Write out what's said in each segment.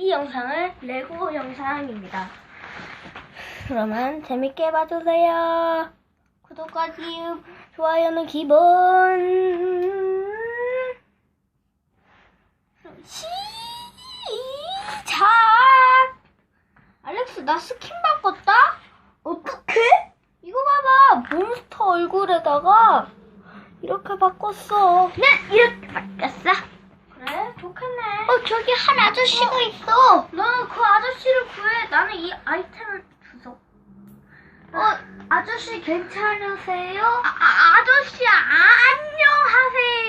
이 영상은 레고 영상입니다. 그러면 재밌게 봐주세요. 구독과 기업, 좋아요는 기본. 시작! 알렉스, 나 스킨 바꿨다? 어떡해? 이거 봐봐. 몬스터 얼굴에다가 이렇게 바꿨어. 네, 이렇게 바뀌었어. 그래? 좋겠네. 어, 저기 한 아저씨가 있어. 너는 그 아저씨를 구해. 나는 이 아이템을 주소. 어, 아저씨 괜찮으세요? 아, 아 아저씨야.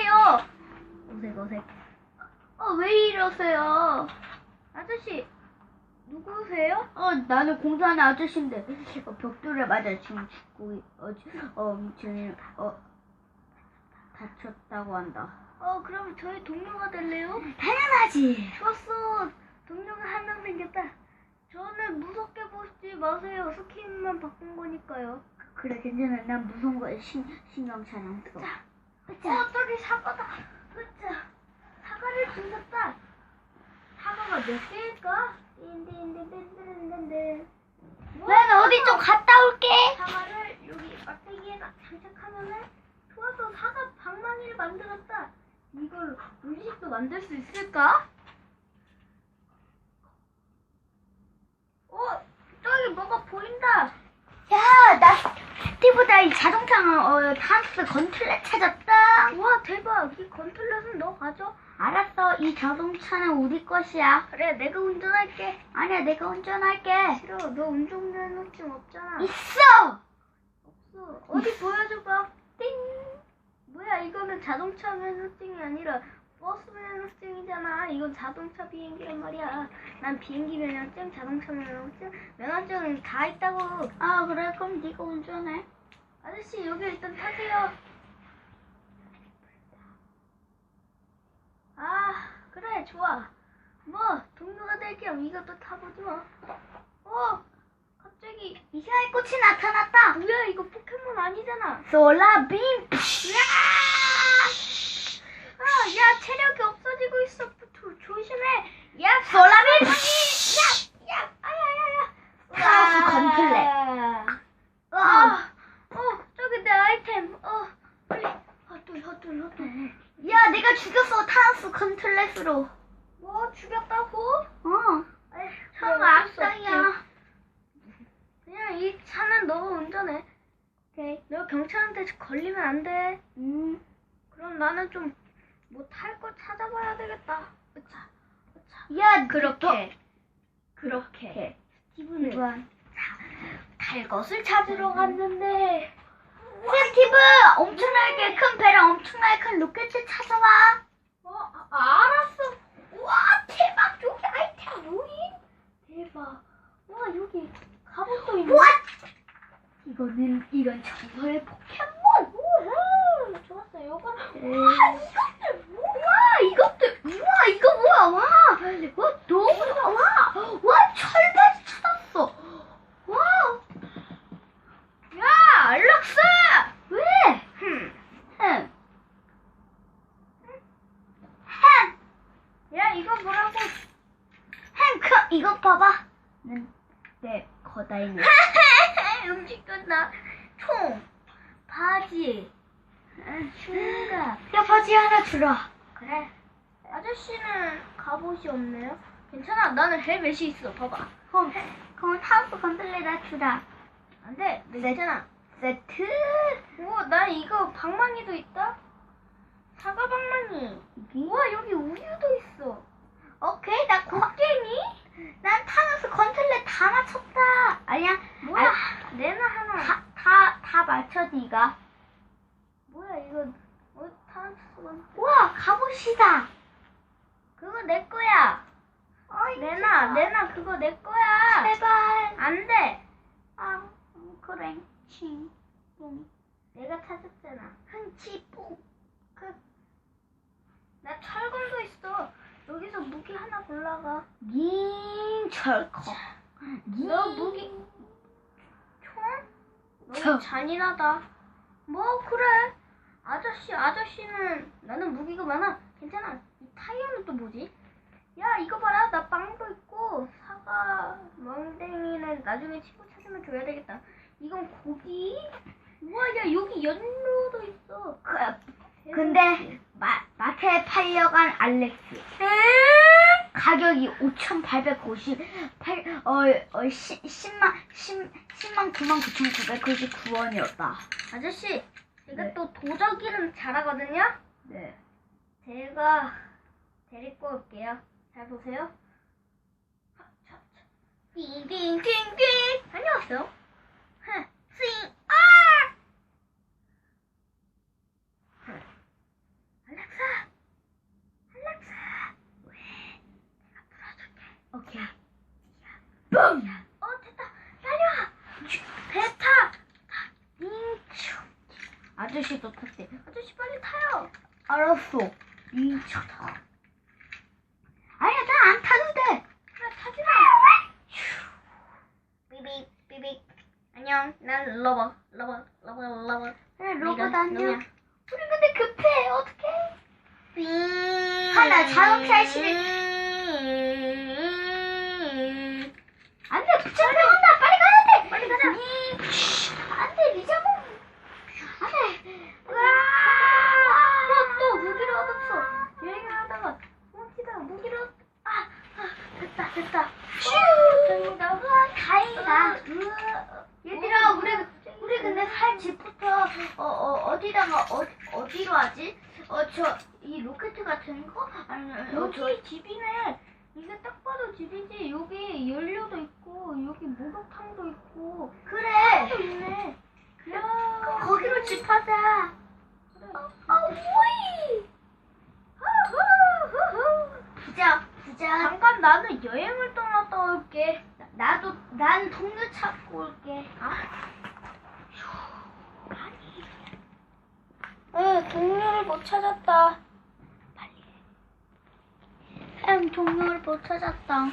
안녕하세요. 오색 오색. 어, 왜 이러세요? 아저씨 누구세요? 어, 나는 공사하는 아저씨인데, 어, 벽돌에 맞아 지금 죽고, 있- 어, 지- 어, 지금, 어, 다쳤다고 한다. 어 그럼 저희 동료가 될래요? 당연하지. 좋았어. 동료가 한 명 생겼다. 저는 무섭게 보지 마세요. 스킨만 바꾼 거니까요. 그래, 괜찮아. 난 무서운 거에 신, 신경 잘 안 써. 자. 어, 저기 사과다. 으짜. 사과를 주셨다. 사과가 몇 개일까? 딘딘딘딘딘딘딘. 난 어디 좀 갔다 올게. 사과를 여기 막대기에 장착하면은 좋았어. 사과 방망이를 만들었다. 이걸 음식도 만들 수 있을까? 어, 저기 뭐가 보인다. 야, 나 스티브다 이 자동차는 어, 탄스 건틀렛 찾았다. 우와, 대박. 이 건틀렛은 너 가져. 알았어, 이 자동차는 우리 것이야. 그래, 내가 운전할게. 아니야, 내가 운전할게. 싫어, 너 운전면허증 없잖아. 있어. 없어. 어디 보여줘봐. 띵. 뭐야, 이거는 자동차 면허증이 아니라 버스 면허증이잖아. 이건 자동차 비행기란 말이야. 난 비행기 면허증, 자동차 면허증, 면허증 다 있다고. 아, 그래, 그럼 네가 운전해. 아저씨, 여기 일단 타세요. 아, 그래, 좋아. 뭐, 동료가 될 겸 이것도 타보지 뭐. 어, 갑자기, 이상한 꽃이 나타났다. 뭐야, 이거 포켓몬 아니잖아. 솔라 빔. 아, 야, 체력이 없어지고 있어. 조, 조심해. 야, 솔라 빔. 야, 야, 아야야야. 타스 건틀렛. 아, 아, 어, 저기 내 아이템. 어, 빨리. 헛둘, 헛둘, 헛둘. 야, 내가 죽였어, 타스 건틀렛으로. 뭐, 죽였다고? 어, 없지. 악당이야. 그냥 이 차는 운전해. 오케이. 너 경찰한테 걸리면 안 돼. 음, 그럼 나는 좀 뭐 탈 거 찾아봐야 되겠다. 으차, 으차. 야, 그렇게, 그렇게. 스티브는 스티븐. 탈 것을 찾으러 갔는데. 스티브, 엄청나게 큰 배랑 엄청나게 큰 로켓을 찾아와. 어, 아, 알았어. 우와, 대박. 여기 아이템 모임? 대박. 와, 여기 갑옷도 있네. 우와! 이거는, 이건 정말 포켓몬. 우와, 좋았어. 요거. 음. 와, 이것들 뭐야? 와, 이것들, 우와, 이거 뭐야, 와. 와, 너무 좋아, 와. 와, 철바지 찾았어. 와, 야, 알락스! 왜? 흠. 햄. 햄. 야, 이거 뭐라고? 햄, 그, 이거 봐봐. 는, 내 거다이네. 끝나. 총, 바지, 흉가. 야, 바지 하나 주라. 그래. 아저씨는 갑옷이 없네요. 괜찮아. 나는 헬멧이 있어. 봐봐. 그럼, 그럼 타스 건들레다 주라. 안 돼. 내 있잖아. 세트. 우와, 나 이거 방망이도 있다. 사과 방망이. 우와, 여기 우유도 있어. 오케이, 나 곡괭이. 난 타노스 건틀레 다 맞췄다. 아니야, 뭐야? 아, 내나 하나. 다, 다, 다 맞춰, 니가. 뭐야, 이거. 어, 타스만. 우와, 갑옷이다. 그거 내 거야. 어이, 내나, 좋아. 내나, 그거 내 거야. 제발. 안 돼. 아, 음, 그래. 칭, 뿡, 내가 찾았잖아. 흥치, 뿡. 그, 나 철검도 있어. 여기서 무기 하나 골라가. 닌 철커. 너 무기 총? 너무 저- 잔인하다. 뭐 그래? 아저씨 아저씨는 나는 무기가 많아. 괜찮아. 이 타이어는 또 뭐지? 야 이거 봐라 나 빵도 있고 나중에 친구 찾으면 줘야 되겠다. 이건 고기? 우와, 야, 여기 연료도 있어. 그, 근데 마, 마트에 팔려간 알렉스 가격이 5,898 어, 어 10, 10만 10, 10만 9만 9,999원이었다. 아저씨, 제가 네. 또 도적이름 잘하거든요? 네. 제가 데리고 올게요. 잘 보세요. 띵띵띵띵. 다녀왔어요. 하, 스윙, 아! 하. 알렉사! 알렉사! 왜? 내가 풀어줄게. 오케이. 뿡! 어, 됐다. 달려! 배 타! 잉추. 아저씨도 탔대. 아저씨 빨리 타요. 알았어. 인쳐다. 아니야, 나안 돼. 그래, 타지 마. 삐빅, 삐빅. 안녕, 난 러버, 러버, 러버, 러버. 그래, 네가 로봇 안녕. 우리 근데 급해. 어떡해? 삥. 하나, 자동차 실을- 안 돼, 붙잡혀 온다. 빨리 가야 돼. 빨리 가자. 안 돼, 리자몽. 안 돼. 어, 또 무기를 얻었어. 여행을 하다가 무기다, 무기를 얻... 아, 아, 됐다, 됐다. 슈! 됩니다. 우와, 다행이다. 얘들아, 어, 우리 우리 근데 살 집부터 어, 어 어디다가 어, 어디로 하지? 어 저 이 로켓 같은 거 아니면 어, 저 여기 집이네. 이게 딱 봐도 집이지. 여기 연료도 있고, 여기 목욕탕도 있고, 그래. 또 있네. 그래. 거기로 집하자. 아 오이. 후후후후. 부자 부자. 잠깐 나는 여행을 떠났다 올게. 나도 난 동료 찾고 올게. 아. 응, 동료를 못 찾았다. 빨리. 햄 동료를 못 찾았다.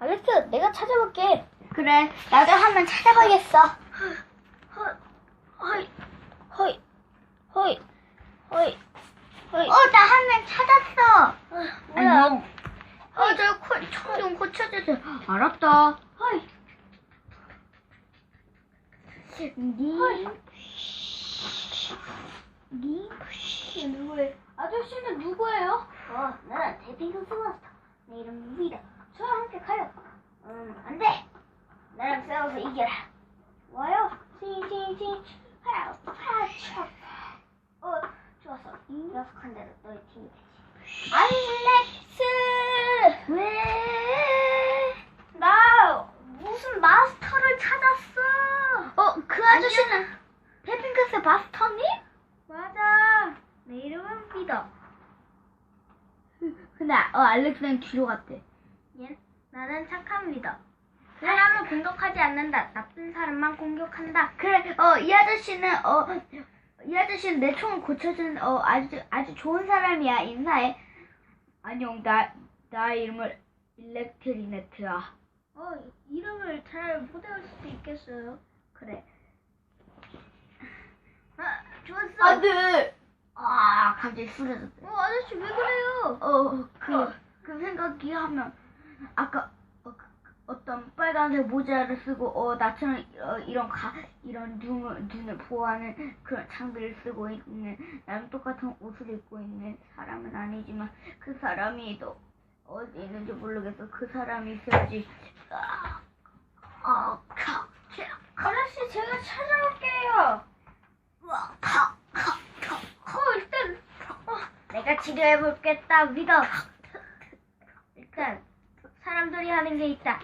알렉스, 내가 찾아볼게. 그래. 나도 한번 찾아봐야겠어. 헐, 허이, 허이, 허이, 허이, 허이. 어나한명 찾았어. 아, 뭐야? 안녕. 어, 저총좀 고쳐주세요. 알았다. 허이. 니, 니, 이게 누구예요? 아저씨는 누구예요? 어, 나는 대핑크스 마스터. 내 이름 루이다. 저와 함께 가요. 음, 안 돼. 나랑 싸워서 이겨라. 와요. 싱싱싱. 파라, 파라, 쳐. 어, 좋았어. 녀석한 대로 너의 팀이 되지. 알렉스! 왜? 나 무슨 마스터를 찾았어. 어, 그 아저씨는 대핑크스 마스터님? 맞아. 내 이름은 피더. 근데 어, 알렉스는 뒤로 갔대. 얜 나는 착한 리더. 사람을 공격하지 않는다. 나쁜 사람만 공격한다. 그래, 어, 이 아저씨는, 어, 이 아저씨는 내 총을 고쳐준, 어, 아주, 아주 좋은 사람이야. 인사해. 안녕, 나, 나 이름을 일렉트리네트야. 어, 이름을 잘 못 외울 수도 있겠어요. 그래. 아, 좋았어. 안 돼! 아, 갑자기 쓰러졌대. 어, 아저씨 왜 그래요? 어, 그, 그 생각이 하면, 아까, 어떤 빨간색 모자를 쓰고, 어, 나처럼, 어, 이런 가, 이런 눈을, 눈을 보호하는 그런 장비를 쓰고 있는, 나랑 똑같은 옷을 입고 있는 사람은 아니지만, 그 사람이 또, 어디 있는지 모르겠어. 그 사람이 있어야지. 아, 아, 카, 카, 아저씨 제가 찾아올게요. 카, 카, 카, 카. 어, 일단 어, 내가 치료해볼겠다, 믿어. 일단 사람들이 하는 게 있다.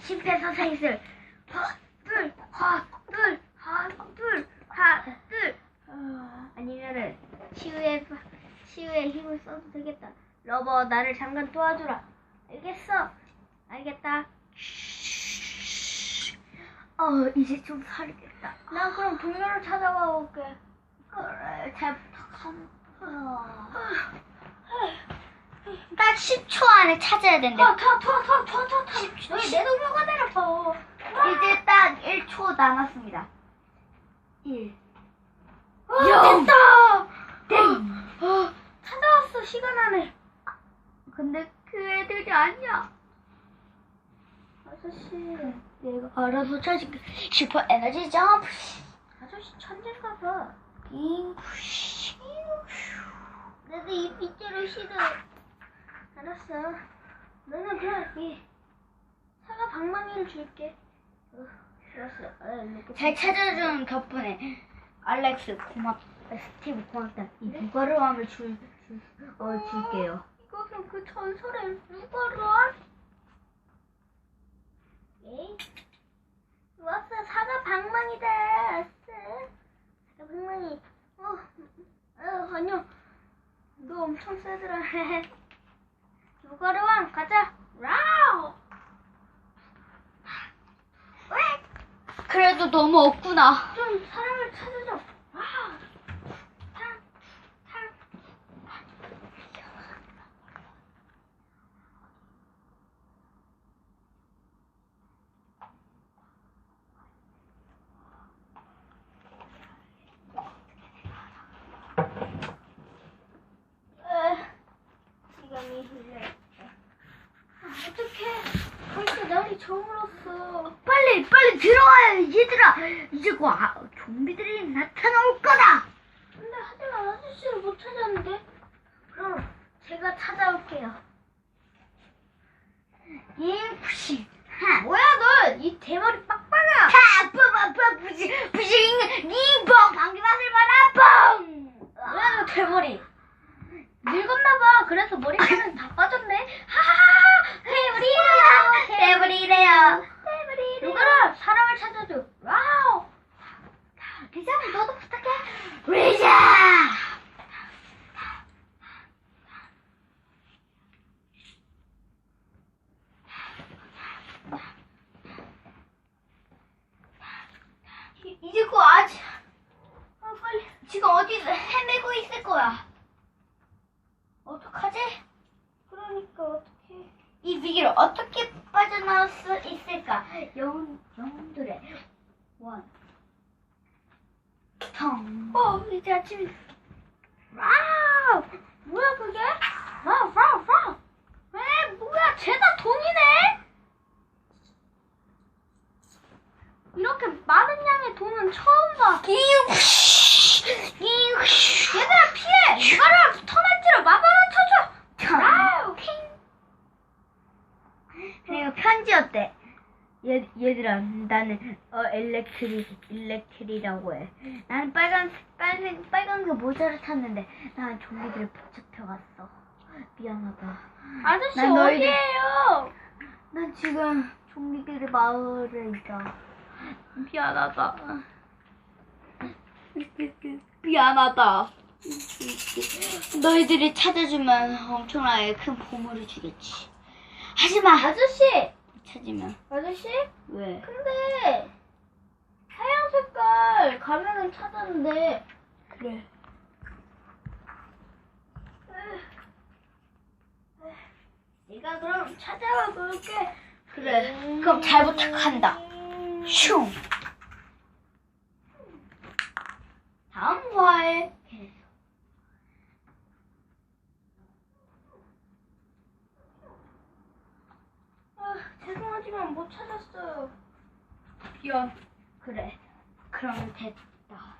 심폐소생술. 하나, 둘, 하나, 둘, 하나, 둘, 하나, 둘. 아니면은 치유의 치유의 힘을 써도 되겠다. 러버 나를 잠깐 도와주라. 알겠어. 알겠다. 어, 이제 좀 살겠다. 난 그럼 동료를 찾아가 올게. 그래, 잘 부탁한다. 딱 10초 안에 찾아야 된대. 아, 더, 더, 더, 더, 더, 더. 너희 내 동료가 더. 이제 딱 1초 남았습니다. 1. 아, 영. 됐다! 땡. 어, 찾아왔어, 시간 안에. 근데 그 애들이 아니야. 아저씨, 내가 알아서 찾을게. 슈퍼 에너지 점프. 아저씨 천재인가 봐. 잉푸시. 나도 이 빗자루 싫어. 알았어. 너는 그냥 이 사과 방망이를 줄게. 어, 좋았어. 아, 잘 찾아준 덕분에 알렉스 고맙, 스티브 고맙다. 이 누가르함을 줄, 줄, 어, 줄게요. 이것은 그 전설의 누가라? 에이, 왔어 사과 방망이다. 사과 방망이. 어, 어 아니요. 너 엄청 세더라. 누가르왕 가자. 라우. 왜? 그래도 너무 없구나. 좀 사람을 찾아줘. 와우. 타, 타. 에, 시간이 흘러. 아, 어떡해. 저물었어. 빨리, 빨리 들어와요, 얘들아. 이제 곧 아, 좀비들이 나타나올 거다. 근데 하지만 아저씨를 못 찾았는데? 그럼 제가 찾아올게요. 잉푸시. 하. 뭐야 너! 이 대머리 빡빡아! 하, 빠바빠, 부시, 부시, 닝뻥, 방귀 맛을 봐라, 뻥! 뭐야 너 대머리! 늙었나봐. 그래서 머리카락이 다 빠졌네. 하하하! 대머리래요! 대머리래요. 대머리! 누가라! 사람을 찾아줘. 와우! 리자는 너도 부탁해. 리자! 이- 이제 곧 아직 아 빨리. 지금 어디서 헤매고 있을 거야. 어떡하지? 그러니까 어떡해. 이 위기를 어떻게 빠져나올 수 있을까? 영웅, 영웅들의 원. 텅. 어 이제 아침이. 와우! 뭐야 그게? 와우 와우 와우! 에 뭐야 죄다 돈이네? 이렇게 많은 양의 돈은 처음 봐. 얘들아 피해! 이거를 터널지를 마법을 쳐줘! 그리고 편지였대. 얘, 얘들아, 나는, 어, 엘렉트리, 일렉트리라고 해. 나는 빨간, 빨간, 빨간 그 모자를 탔는데, 나는 좀비들을 붙잡혀갔어. 미안하다. 아저씨 난 너희들- 어디에요? 난 지금 좀비들의 마을에 있다. 미안하다. 미안하다. 너희들이 찾아주면 엄청나게 큰 보물을 주겠지. 하지마. 아저씨! 찾으면 아저씨? 왜? 근데 하얀 색깔 가면은 찾았는데 그래. 내가 그럼 찾아와 볼게. 그래. 그럼 잘 부탁한다. 슝. 다음 화에 계속. 아, 죄송하지만 못 찾았어요. 미안. 그래. 그러면 됐다.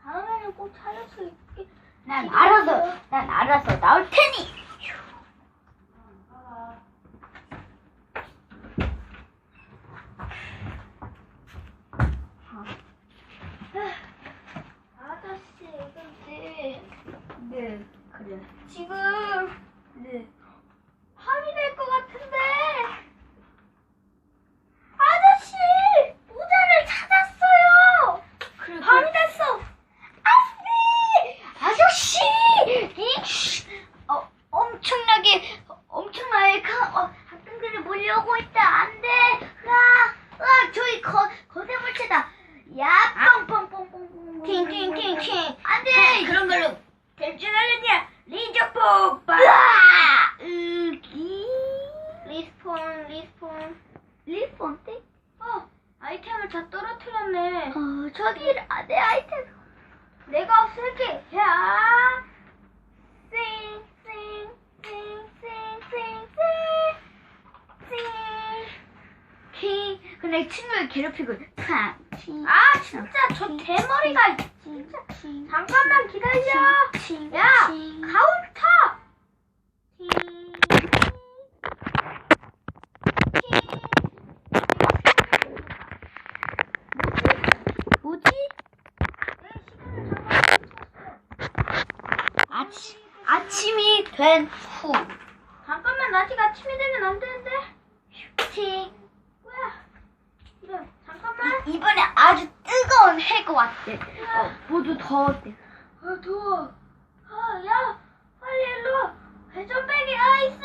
다음에는 꼭 찾을 수 있게. 난 알아서, 난 알아서 나올 테니. 아저씨, 근데 네, 그래. 지금 네. gosh. 근데 친구를 괴롭히고 팡. 아 진짜 저 대머리가 진짜 잠깐만 기다려. 야 카운터. 뭐지? 아침 아침이 된 후. 잠깐만 아직 아침이 되면 안 되는데. 팅. 이번에 아주 뜨거운 해가 왔대. 어, 모두 더웠대. 아 더워 아 야 빨리 일로 와 회전배기 아이스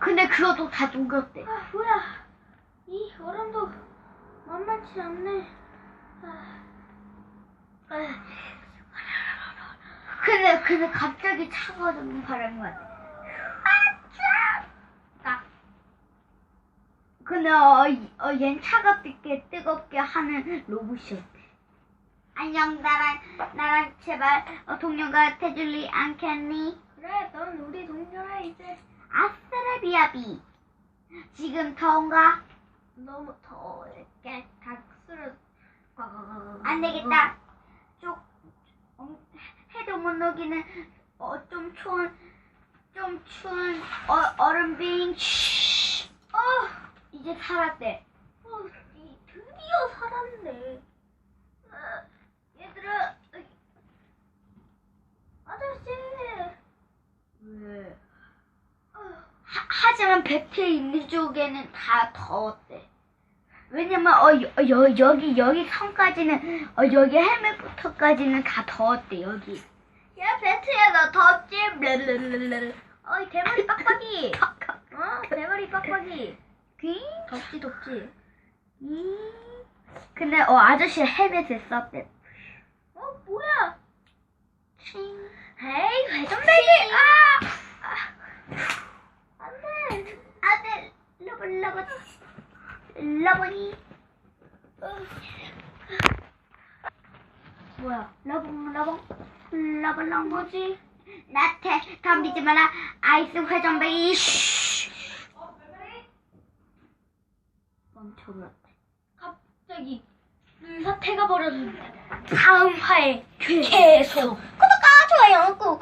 근데 그것도 다 녹였대. 아 뭐야 이 얼음도 만만치 않네 아, 아, 근데 근데 갑자기 차가워지는 바람이 왔대. 딱. 근데 어, 이- 어, 얜 차갑게 뜨겁게 하는 로봇이었대. 안녕 나랑 나랑 제발 어, 동료가 돼줄리 않겠니? 그래 넌 우리 동료야 이제 아스라비아비. 지금 더운가? 너무 더워 이렇게 닭스러 안 되겠다. 쪽 어, 해도 못 녹이는 어, 좀 추운 좀 추운 어, 얼음빙. 쉬. 어 이제 살았대. 어, 이, 드디어 살았네 아, 얘들아 어이. 아저씨 왜? 어, 하, 하지만 벨트에 있는 쪽에는 다 더웠대. 왜냐면 어, 여, 여, 여기 여기 선까지는 어, 여기 헬멧부터까지는 다 더웠대 여기. 야 베트야 너 덥지? 르르르르르. 어이 대머리 빡빡이 어 대머리 빡빡이 그? 덥지 덥지 음. 근데 어 아저씨 헬멧을 썼대. 어 뭐야 칭. 에이 회전배기 아! 안돼 아들 러블 러블 러블이 뭐야 러블 러블 러블 러블 뭐지? 나한테 덤비지 마라 아이스 회전배기 슈. 멈춰버렸대 갑자기 사태가 벌어졌는데 다음 화에 계속 구독과 좋아요 얼음도